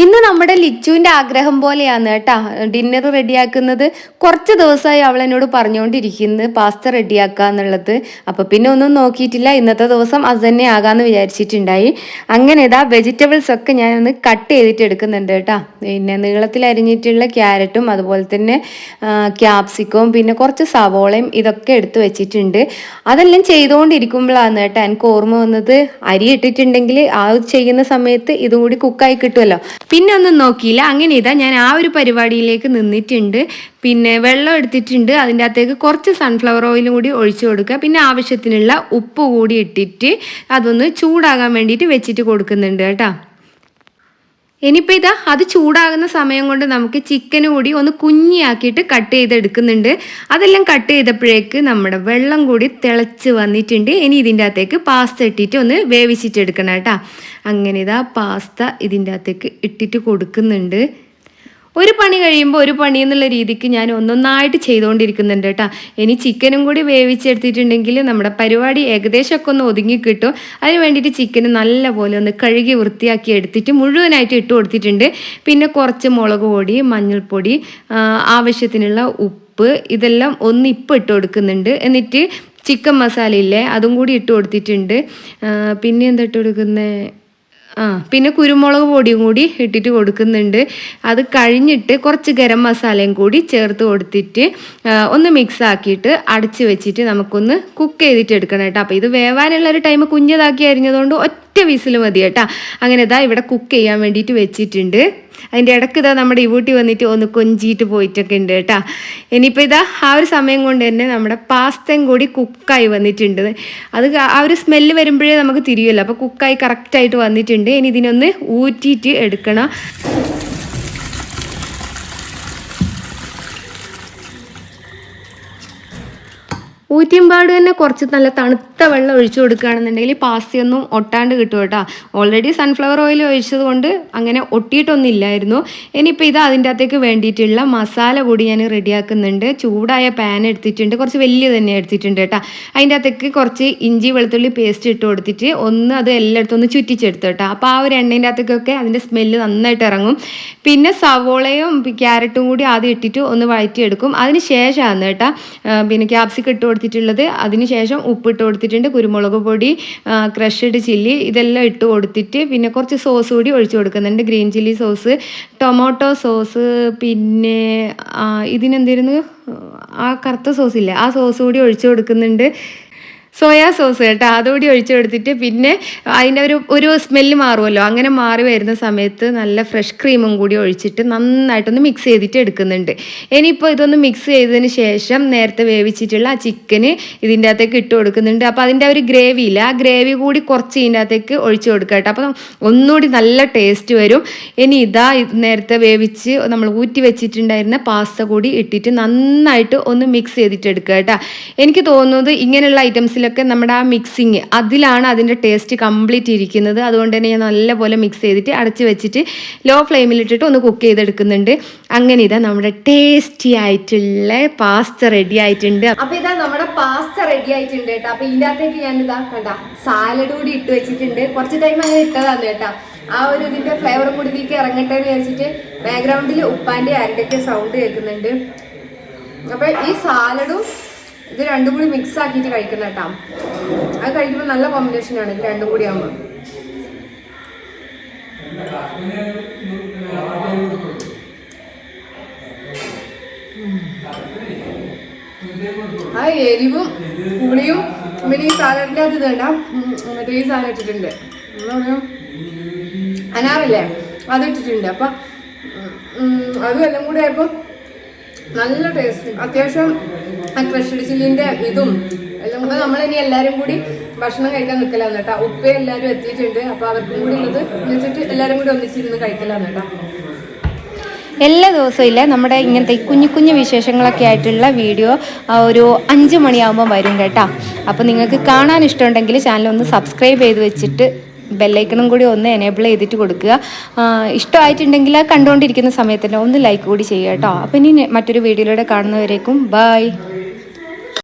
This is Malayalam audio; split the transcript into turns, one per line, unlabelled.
ഇന്ന് നമ്മുടെ ലിച്ചുവിന്റെ ആഗ്രഹം പോലെയാണ് കേട്ടാ. ഡിന്നർ റെഡിയാക്കുന്നത് കുറച്ച് ദിവസമായി അവൾ എന്നോട് പറഞ്ഞുകൊണ്ടിരിക്കുന്നത് പാസ്ത റെഡിയാക്കുക എന്നുള്ളത്. അപ്പൊ പിന്നെ ഒന്നും നോക്കിയിട്ടില്ല ഇന്നത്തെ ദിവസം അത് തന്നെ ആകാന്ന് വിചാരിച്ചിട്ടുണ്ടായി. അങ്ങനെ ഇതാ വെജിറ്റബിൾസ് ഒക്കെ ഞാൻ ഒന്ന് കട്ട് ചെയ്തിട്ട് എടുക്കുന്നുണ്ട് കേട്ടാ. പിന്നെ നീളത്തിൽ അരിഞ്ഞിട്ടുള്ള ക്യാരറ്റും അതുപോലെ തന്നെ ക്യാപ്സിക്കവും പിന്നെ കുറച്ച് സവോളയും ഇതൊക്കെ എടുത്ത് വെച്ചിട്ടുണ്ട്. അതെല്ലാം ചെയ്തുകൊണ്ടിരിക്കുമ്പോഴാണ് കേട്ടോ എനിക്ക് ഓർമ്മ വന്നത്. അരി ഇട്ടിട്ടുണ്ടെങ്കിൽ ആ ചെയ്യുന്ന സമയത്ത് ഇതും കൂടി കുക്കായി കിട്ടുമല്ലോ. പിന്നെ ഒന്നും നോക്കിയില്ല. അങ്ങനെ ഇതാ ഞാൻ ആ ഒരു പരിപാടിയിലേക്ക് നിന്നിട്ടുണ്ട്. പിന്നെ വെള്ളം എടുത്തിട്ടുണ്ട്. അതിന്റെ അകത്തേക്ക് കുറച്ച് സൺഫ്ലവർ ഓയിലും കൂടി ഒഴിച്ചു കൊടുക്കുക. പിന്നെ ആവശ്യത്തിനുള്ള ഉപ്പ് കൂടി ഇട്ടിട്ട് അതൊന്ന് ചൂടാകാൻ വേണ്ടിയിട്ട് വെച്ചിട്ട് കൊടുക്കുന്നുണ്ട് കേട്ടോ. ഇനിയിപ്പോൾ ഇതാ അത് ചൂടാകുന്ന സമയം കൊണ്ട് നമുക്ക് ചിക്കൻ കൂടി ഒന്ന് കുഞ്ഞിയാക്കിയിട്ട് കട്ട് ചെയ്തെടുക്കുന്നുണ്ട്. അതെല്ലാം കട്ട് ചെയ്തപ്പോഴേക്ക് നമ്മുടെ വെള്ളം കൂടി തിളച്ച് വന്നിട്ടുണ്ട്. ഇനി ഇതിന്റെ അകത്തേക്ക് പാസ്ത ഇട്ടിട്ട് ഒന്ന് വേവിച്ചിട്ടെടുക്കണം കേട്ടോ. അങ്ങനെ ഇതാ പാസ്ത ഇതിന്റെ അകത്തേക്ക് ഇട്ടിട്ട് കൊടുക്കുന്നുണ്ട്. ഒരു പണി കഴിയുമ്പോൾ ഒരു പണി എന്നുള്ള രീതിക്ക് ഞാൻ ഒന്നൊന്നായിട്ട് ചെയ്തുകൊണ്ടിരിക്കുന്നുണ്ട് കേട്ടോ. ഇനി ചിക്കനും കൂടി വേവിച്ചെടുത്തിട്ടുണ്ടെങ്കിൽ നമ്മുടെ പരിപാടി ഏകദേശമൊക്കെ ഒന്ന് ഒതുങ്ങി കിട്ടും. അതിന് വേണ്ടിയിട്ട് ചിക്കൻ നല്ലപോലെ ഒന്ന് കഴുകി വൃത്തിയാക്കി എടുത്തിട്ട് മുഴുവനായിട്ട് ഇട്ട് കൊടുത്തിട്ടുണ്ട്. പിന്നെ കുറച്ച് മുളക് പൊടി മഞ്ഞൾപ്പൊടി ആവശ്യത്തിനുള്ള ഉപ്പ് ഇതെല്ലാം ഒന്ന് ഇപ്പം ഇട്ട് കൊടുക്കുന്നുണ്ട്. എന്നിട്ട് ചിക്കൻ മസാല ഇല്ലേ അതും കൂടി ഇട്ട് കൊടുത്തിട്ടുണ്ട്. പിന്നെ എന്താ ഇട്ട് കൊടുക്കുന്നത് ആ പിന്നെ കുരുമുളക് പൊടിയും കൂടി ഇട്ടിട്ട് കൊടുക്കുന്നുണ്ട്. അത് കഴിഞ്ഞിട്ട് കുറച്ച് ഗരം മസാലയും കൂടി ചേർത്ത് കൊടുത്തിട്ട് ഒന്ന് മിക്സ് ആക്കിയിട്ട് അടച്ച് വെച്ചിട്ട് നമുക്കൊന്ന് കുക്ക് ചെയ്തിട്ട് എടുക്കണം കേട്ടോ. അപ്പോൾ ഇത് വേവാനുള്ള ഒരു ടൈം കുഞ്ഞതാക്കി അരിഞ്ഞതുകൊണ്ട് ഒറ്റ വിസിൽ മതി കേട്ടോ. അങ്ങനെ ഇതാ ഇവിടെ കുക്ക് ചെയ്യാൻ വേണ്ടിയിട്ട് വെച്ചിട്ടുണ്ട്. അതിന്റെ ഇടയ്ക്ക് ഇതാ നമ്മുടെ ഇവൂട്ടി വന്നിട്ട് ഒന്ന് കൊഞ്ചിയിട്ട് പോയിട്ടൊക്കെ ഉണ്ട് കേട്ടോ. ഇനിയിപ്പോൾ ഇതാ ആ ഒരു സമയം കൊണ്ട് തന്നെ നമ്മുടെ പാസ്തയും കൂടി കുക്കായി വന്നിട്ടുണ്ട്. അത് ആ ഒരു സ്മെല്ല് വരുമ്പോഴേ നമുക്ക് തിരിയുമല്ലോ. അപ്പോൾ കുക്കായി കറക്റ്റായിട്ട് വന്നിട്ടുണ്ട്. ഇനി ഇതിനൊന്ന് ഊറ്റിയിട്ട് എടുക്കണം. ഊറ്റിമ്പാട് തന്നെ കുറച്ച് നല്ല തണുത്ത വെള്ളം ഒഴിച്ചു കൊടുക്കുകയാണെന്നുണ്ടെങ്കിൽ പാസ്തയൊന്നും ഒട്ടാണ്ട് കിട്ടും കേട്ടോ. ഓൾറെഡി സൺഫ്ലവർ ഓയിൽ ഒഴിച്ചത് കൊണ്ട് അങ്ങനെ ഒട്ടിയിട്ടൊന്നും ഇല്ലായിരുന്നു ഇനിയിപ്പോൾ ഇത് അതിന്റെ അകത്തേക്ക് വേണ്ടിയിട്ടുള്ള മസാല കൂടി ഞാൻ റെഡിയാക്കുന്നുണ്ട്. ചൂടായ പാൻ എടുത്തിട്ടുണ്ട്. കുറച്ച് വലിയ തന്നെ എടുത്തിട്ടുണ്ട് കേട്ടോ. അതിന്റെ അകത്തേക്ക് കുറച്ച് ഇഞ്ചി വെളുത്തുള്ളി പേസ്റ്റ് ഇട്ട് കൊടുത്തിട്ട് ഒന്ന് അത് എല്ലായിടത്തും ഒന്ന് ചുറ്റിച്ചെടുത്തു കേട്ടോ. അപ്പോൾ ആ ഒരു എണ്ണേന്റെ അകത്തേക്കൊക്കെ അതിന്റെ സ്മെല്ല് നന്നായിട്ട് ഇറങ്ങും. പിന്നെ സവോളയും ക്യാരറ്റും കൂടി ആദ്യം ഇട്ടിട്ട് ഒന്ന് വഴറ്റിയെടുക്കും. അതിന് ശേഷമാണ് കേട്ടോ പിന്നെ ക്യാപ്സിക്കം ഇട്ട് കൊടുത്തിട്ടുള്ളത്. അതിനുശേഷം ഉപ്പിട്ട് കൊടുത്തിട്ടുണ്ട് കുരുമുളക് പൊടി ക്രഷഡ് ചില്ലി ഇതെല്ലാം ഇട്ട് കൊടുത്തിട്ട് പിന്നെ കുറച്ച് സോസ് കൂടി ഒഴിച്ചു കൊടുക്കുന്നുണ്ട്. Green chilli sauce tomato sauce പിന്നെ ഇതിനെന്തായിരുന്നു ആ കറുത്ത സോസ് ഇല്ലേ? ആ സോസ് കൂടി ഒഴിച്ചു കൊടുക്കുന്നുണ്ട്. സോയാ സോസ് കേട്ടോ. അതുകൂടി ഒഴിച്ചു കൊടുത്തിട്ട് പിന്നെ അതിന്റെ ഒരു ഒരു സ്മെല്ല് മാറുമല്ലോ. അങ്ങനെ മാറി വരുന്ന സമയത്ത് നല്ല ഫ്രഷ് ക്രീമും കൂടി ഒഴിച്ചിട്ട് നന്നായിട്ടൊന്ന് മിക്സ് ചെയ്തിട്ട് എടുക്കുന്നുണ്ട്. ഇനിയിപ്പോൾ ഇതൊന്ന് മിക്സ് ചെയ്തതിന് ശേഷം നേരത്തെ വേവിച്ചിട്ടുള്ള ആ ചിക്കന് ഇതിന്റെ അകത്തേക്ക് ഇട്ട് കൊടുക്കുന്നുണ്ട്. അപ്പോൾ അതിന്റെ ഒരു ഗ്രേവി ഇല്ല? ആ ഗ്രേവി കൂടി കുറച്ച് ഇതിന്റെ അകത്തേക്ക് ഒഴിച്ചു കൊടുക്കുക കേട്ടോ. അപ്പോൾ ഒന്നുകൂടി നല്ല ടേസ്റ്റ് വരും. ഇനി ഇതാ നേരത്തെ വേവിച്ച് നമ്മൾ ഊറ്റി വെച്ചിട്ടുണ്ടായിരുന്ന പാസ്ത കൂടി ഇട്ടിട്ട് നന്നായിട്ട് ഒന്ന് മിക്സ് ചെയ്തിട്ട് എടുക്കുക കേട്ടോ. എനിക്ക് തോന്നുന്നത് ഇങ്ങനെയുള്ള ഐറ്റംസിലൊക്കെ നമ്മുടെ ആ മിക്സിങ് അതിലാണ് അതിന്റെ ടേസ്റ്റ് കംപ്ലീറ്റ് ഇരിക്കുന്നത്. അതുകൊണ്ട് തന്നെ ഞാൻ നല്ലപോലെ മിക്സ് ചെയ്തിട്ട് അടച്ച് വെച്ചിട്ട് ലോ ഫ്ലെയിമിലിട്ടിട്ട് ഒന്ന് കുക്ക് ചെയ്തെടുക്കുന്നുണ്ട്. അങ്ങനെ ഇതാ നമ്മുടെ ടേസ്റ്റി ആയിട്ടുള്ള പാസ്ത റെഡി ആയിട്ടുണ്ട്. അപ്പൊ ഇതാ നമ്മുടെ പാസ്ത റെഡി ആയിട്ടുണ്ട് കേട്ടോ. അപ്പൊ ഇതിന്റെ അകത്തേക്ക് ഞാൻ ഇതാ കണ്ട സാലഡ് കൂടി ഇട്ട് വെച്ചിട്ടുണ്ട്. കുറച്ച് ടൈം അങ്ങനെ ഇട്ടതാണ് കേട്ടോ. ആ ഒരു ഇതിന്റെ ഫ്ലേവർ കൂടി ഇതിലേക്ക് ഇറങ്ങട്ടെ എന്ന് വിചാരിച്ചിട്ട് ബാക്ക്ഗ്രൗണ്ടിൽ ഉപ്പാന്റെ അരണ്ടൊക്കെ സൗണ്ട് കേൾക്കുന്നുണ്ട്. അപ്പൊ ഈ സാലഡും ഇത് രണ്ടും കൂടി മിക്സ് ആക്കിയിട്ട് കഴിക്കുന്ന കേട്ടാ. അത് കഴിക്കുമ്പോൾ നല്ല കോമ്പിനേഷൻ ആണ് ഇത് രണ്ടും കൂടി ആകുമ്പോൾ ആ എരിവും പുളിയും പിന്നെ ഈ സാലഡിന്റെ അത് ഇതേണ്ട മറ്റേ ഈ സാധനം ഇട്ടിട്ടുണ്ട്. എന്താ പറയുക അനാറില്ലേ? അത് ഇട്ടിട്ടുണ്ട്. അപ്പം അതും എല്ലാം കൂടെ ആയപ്പോൾ നല്ല ടേസ്റ്റ് അത്യാവശ്യം ആ ക്രഷ്ഡ് ചില്ലിന്റെ ഇതും. എല്ലാം കൂടെ നമ്മൾ ഇനി എല്ലാരും കൂടി ഭക്ഷണം കഴിക്കാൻ നിൽക്കലാന്ന് കേട്ടോ. ഉപ്പ എല്ലാരും എത്തിയിട്ടുണ്ട്. അപ്പൊ അവർക്കും കൂടി ഉള്ളത് വെച്ചിട്ട് എല്ലാരും കൂടി ഒന്നിച്ചിരുന്ന് കഴിക്കലാന്ന് കേട്ടോ. എല്ലാ ദിവസവും ഇല്ല? നമ്മുടെ ഇങ്ങനത്തെ കുഞ്ഞു കുഞ്ഞു വിശേഷങ്ങളൊക്കെ ആയിട്ടുള്ള വീഡിയോ ഒരു അഞ്ച് മണിയാകുമ്പോൾ വരും കേട്ടോ. അപ്പോൾ നിങ്ങൾക്ക് കാണാൻ ഇഷ്ടമുണ്ടെങ്കിൽ ചാനൽ ഒന്ന് സബ്സ്ക്രൈബ് ചെയ്ത് വെച്ചിട്ട് ബെല്ലൈക്കണും കൂടി ഒന്ന് എനേബിൾ ചെയ്തിട്ട് കൊടുക്കുക. ഇഷ്ടമായിട്ടുണ്ടെങ്കിൽ ആ കണ്ടുകൊണ്ടിരിക്കുന്ന സമയത്ത് തന്നെ ഒന്ന് ലൈക്ക് കൂടി ചെയ്യുക കേട്ടോ. അപ്പോൾ ഇനി മറ്റൊരു വീഡിയോയിലൂടെ കാണുന്നവരേക്കും ബൈ